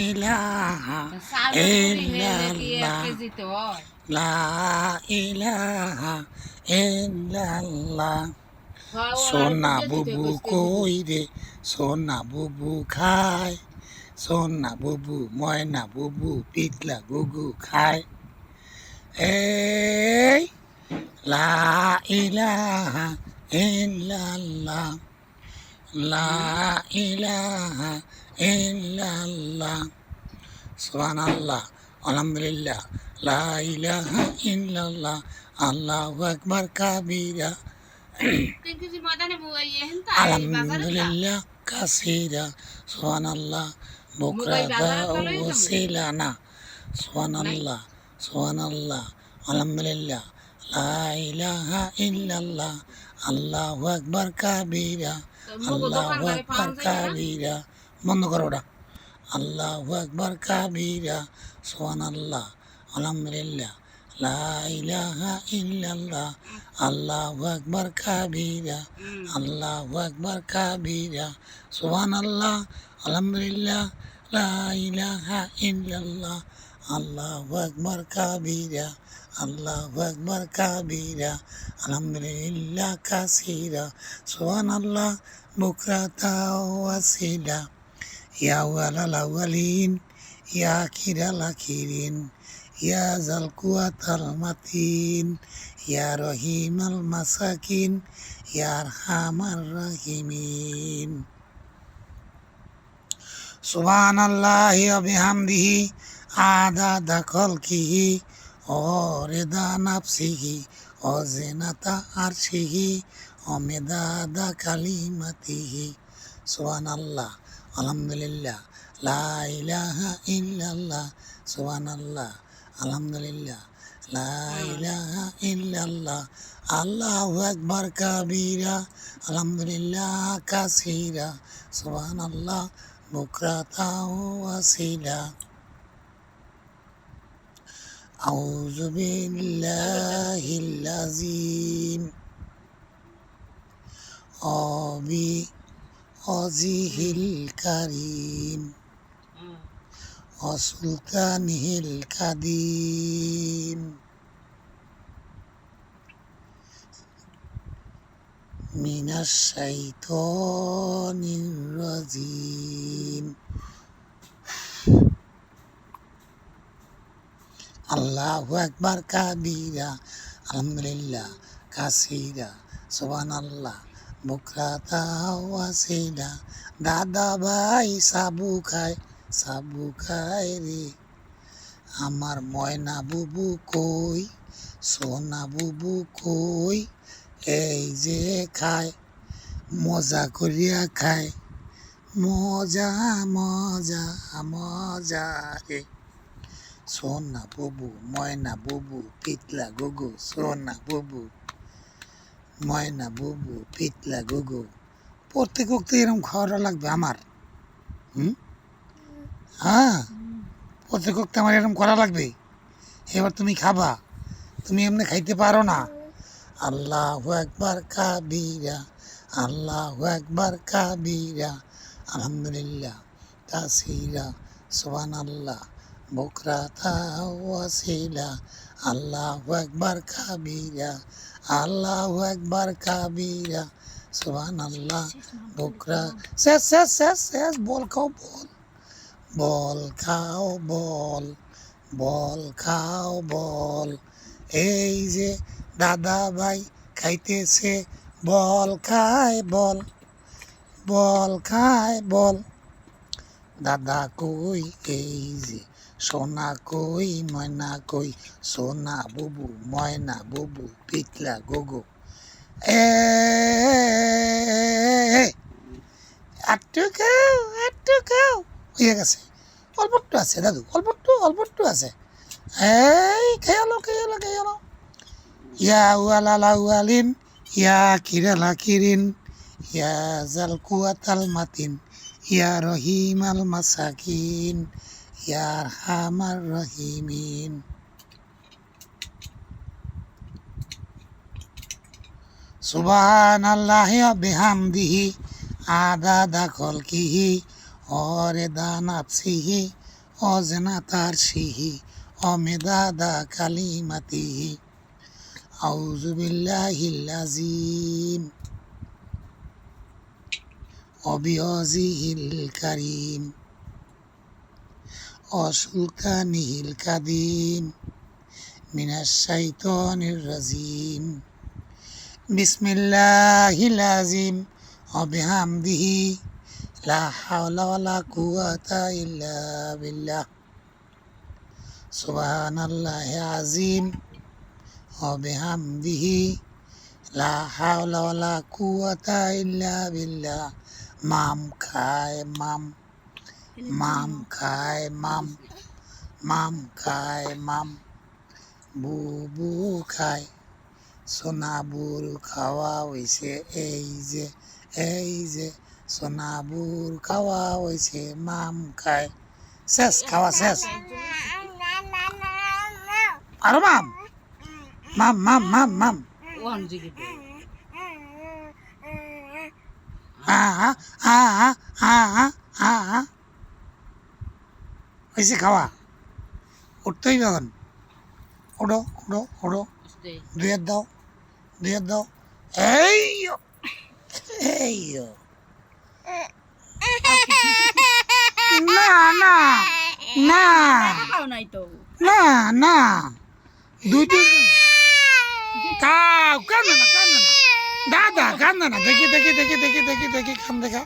ইলাহা ইল্লাল্লাহ। লা ইলাহা ইল্লাল্লাহ। সোনা বুবু কই রে? সোনা বুবু খায়। সোনা বুবু ময়না বুবু পিতলা গুগু খায়। এই লা ইলাহা ইল্লাল্লাহ। লা ইলাহা ইল্লাল্লাহ। সুবহানাল্লাহ আলহামদুলিল্লাহ। লা ইলাহা ইল্লাল্লাহ আল্লাহু আকবার কাবীরা। আলহামদুলিল্লাহ কাসীরা। সুবহানাল্লাহ বুকরাতা ওয়াসিলা না সুবহানাল্লাহ সুবহানাল্লাহ আলহামদুলিল্লাহ। লা ইলাহা ইল্লাল্লাহ আল্লাহু আকবার কাবীরা। আল্লাহু আকবার কাবীরা। বন্ধ করো ওটা। আল্লাহু আকবার কাবীরা। সুবহানাল্লাহ আলহামদুলিল্লাহ লা ইলাহা ইল্লাল্লাহ আল্লাহু আকবার কাবীরা আল্লাহু আকবার কাবীরা। সুবহানাল্লাহ আলহামদুলিল্লাহ লা ইলাহা ইল্লাল্লাহ আল্লাহু আকবার কাবীরা আল্লাহু আকবার কাবীরা আলহামদুলিল্লাহ কাসীরা। সুবহানাল্লাহ বুকরাতা ওয়াসিলা ইয়া ওয়ালাল আউয়ালিন ইয়া আখিরাল আখিরিন ইয়া জাল কুয়াতাল মাতিন ইয়া রহিমাল মাসাকিন ইয়া আরহামার রাহিমিন সুবহানাল্লাহি ওয়া বিহামদিহি আদাদা খলকিহি ও রেদা নাফসিহি ও জিনাতা আরশিহি ও মেদাদা কালিমাতিহি সুবহানাল্লাহ আলহামদুলিল্লাহ লা ইলাহা ইল্লাল্লাহ সুবহানাল্লাহ আলহামদুলিল্লাহ লা ইলাহা ইল্লাল্লাহ আল্লাহু আকবার কাবীরা আলহামদুলিল্লাহ কাসীরা সুবহানাল্লাহ বুকরাতা ওয়াসিলা أعوذ بالله العظيم অবি অজিহিল কারিম। অসুলতানহিল কাদিম। মিনাস শাইতানির আল্লাহ আল্লাহু আকবার কাবীরা আলহামদুলিল্লাহ কাসীরা আল্লাহ ওয়াসিলা দাদা ভাই সাবু খায় সাবু খায় রে আমার ময়না বুবু কই সোনা বুবু কই এই যে খায় মজা করিয়া খায় মজা মজা মজা রে সোনা বুবু ময়না বুবু পিতলা গুগু সোনা বুবু ময়না, বুবু, পিতলা, গুগু, প্রত্যেক ওক্তে এরকম খাওয়াটা লাগবে আমার। হুম? হ্যাঁ প্রত্যেক ওক্তে আমার এরকম করা লাগবে। এবার তুমি খাবা, তুমি এমনি খাইতে পারো না। আল্লাহ একবার কাবিরা, আল্লাহ একবার কাবিরা, আলহামদুলিল্লাহ কাসিরা সোহান আল্লাহ বুকরাতা ওয়াসিলা, আল্লাহু আকবার কাবীরা, আল্লাহু আকবার কাবীরা, সুবহানাল্লাহ বুকরা শেষ শেষ শেষ শেষ, বল খাও, বল বল খাও, বল বল খাও, বল, এই যে দাদা ভাই খাইতেছে, বল খায়, বল বল খায়, বল, দাদা কই, এই যে সোনা কই ময়না কই সোনা বুবু ময়না বুবু পিতলা গুগু এ আটটু খাও আটটু খাও হয়ে গেছে অল্প আছে দাদু অল্প একটু আছে এই খেয়ালো খেয়ালো খেয়ালো ইয়া ওয়ালালা ওয়ালিন ইয়া কিরালা কিরিন ইয়া জাল কুয়াতাল মাতিন ইয়া রহিমাল মাসাকিন ইয়া হামার রহিমিন সুবহান আল্লাহি বিহামদিহি আদাদা খলকিহি ও অরে দানাত সিহি অজেনা তার সিহি অমেদাদা কালিমাতিহি আউযু বিল্লাহিল আজিম অবিয়জিহিল কারিম অসুলতানিহিল কাদিম মিনাস শাইতানির রাজিম। বিসমিল্লাহিল আজিম অবিহামদিহি লা হাওলা ওয়ালা কুওয়াতা ইল্লা বিল্লাহ। সুবহানাল্লাহি আজিম অবিহামদিহি লা হাওলা ওয়ালা কুওয়াতা ইল্লা বিল্লাহ। মাম খায়, মাম মাম খায় মাম মাম খায় মাম বুবু খায় সোনাবুর খাওয়া হয়েছে এই যে এই যে সোনাবুর খাওয়া হয়েছে মাম খায় শেষ খাওয়া শেষ আরও মাম মাম মাম মাম মাম ওয়ান জিরো আহা আহা আহা আহা হয়েছে খাওয়া। উঠতেই যখন উঠো উঠো উঠো দুয়ের দাও দুয়ের দাও। এই এই। না না না। না না। দুই তিনজন কাউ কান্দে না কান্দে না। দাদা কান্দে না। দেখি দেখি দেখি দেখি দেখি দেখি কান দেখা।